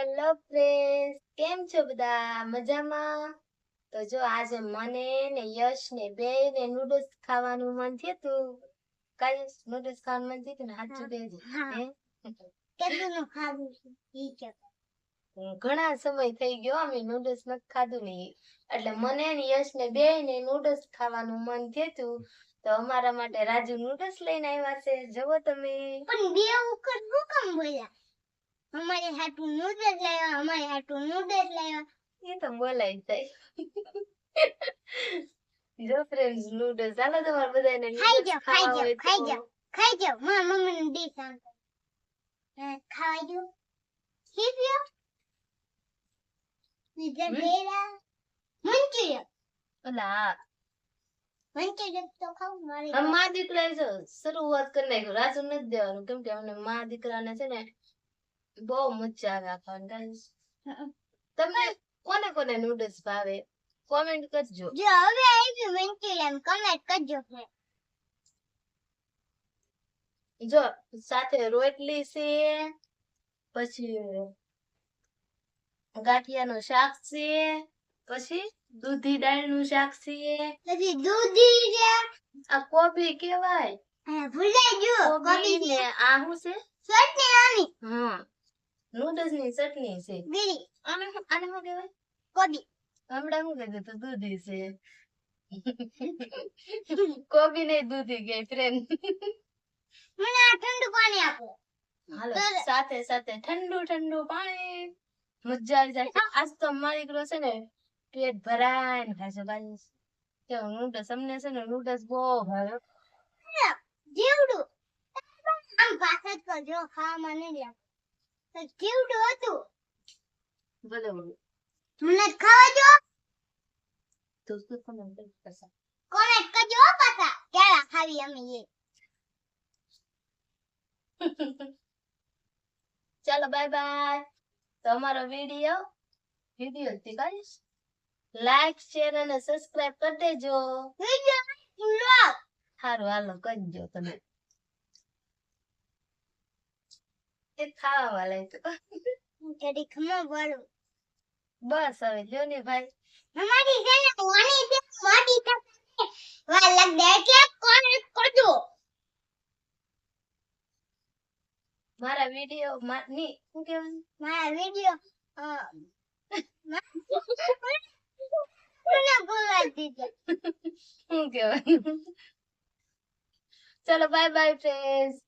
Hello friends કેમ છો બધા? મજામાં? તો જો આજે મને ને યશ ને બે ને નૂડલ્સ ખાવાનું મન થયું તું. કઈ નૂડલ્સ ખાવાનું મન થયું ને સાચું કહેજે હે? કેટલું ખાધું ઘણા સમય થઈ ગયો અમે નૂડલ્સ નથી ખાધું ને એટલે મને ને યશ ને બે ને નૂડલ્સ ખાવાનું મન થયું તું. તો અમારા માટે રાજુ નૂડલ્સ લઈને આવ્યા છે. જવો તમે. પણ બે વખત હું અમારે હાટું નૂડલ્સ લાવ્યા અમારે હાટું નૂડલ્સ લાવ્યા. એ તો બોલાય જાય. જો ફ્રેન્ડ્સ નૂડલ્સ. હાલો તમારે બધાને ખાઈ જાઓ, ખાઈ જાઓ, ખાઈ. જાઓ. ખાઈ જાઓ. મારા મમ્મીનું ડીશ આમ ખાવા દો શીખ્યો બીજા બેરા મંચુરિયન. ઓલા. મંચુરિયન તો ખાવું મારે આમ દીકરા શરૂઆત કરી નાખ્યું રાજુ નથી દેવાનું કેમ કે અમને મા દીકરાને છે ને બહુ મજા આવે આ ખાવાની તમને કોને કોને નૂડલ્સ ભાવે? કોમેન્ટ કરજો. જો હવે આવ્યું મંચુરિયન કમેન્ટ કરજો. જો સાથે રોટલી છે પછી ગાંઠિયાનું શાક છે પછી દૂધી દાળનું શાક છે. પછી દૂધી છે. આ કોબી કેવાય ભૂલાઈ ગયો. કોબી કોબી ને આ શું છે? સટની આની. હમ. નૂડલ્સની ચટણી છે ગીરી આને આને શું કહેવાય કોબી હમણાં હું કહેતો તો દૂધી છે કોબી ને દૂધી કે ફ્રેન્ડ મને આ ઠંડુ પાણી આપો. હાલો સાથે સાથે. ઠંડુ ઠંડુ પાણી. મજા આવી જાય. આજ તો મારી દીકરો છે ને પેટ ભરાઈને ખાશે બાજુ કે નૂડલ્સ અમને છે ને નૂડલ્સ બહુ ભાવે. જીવડું. આમ પાછળ કરજો. ખાવા નહીં લાગે તો જીવડું હતું? બોલો મને ખાવા જો દોસ્તો comment કરશે? કોમેન્ટ કરજો પાછા. ક્યારે ખાવી અમે એ? ચાલો બાય બાય તો અમારો વીડિયો વીડિયો થી કહીશ લાઈક શેર અને સબસ્ક્રાઇબ કરી દેજો. સારું હાલો કરજો તમે. એ ખાવા વાલે તો. કદી ખમો બોલું બસ હવે જો ને ભાઈ. અમારી છે ને ઓની છે મોટી થશે લગ દે કે કોણ કરજો. મારા વીડિયો ની શું કહેવાનું મારા વિડિયો ચલો બાય બાય ફ્રેન્ડ્સ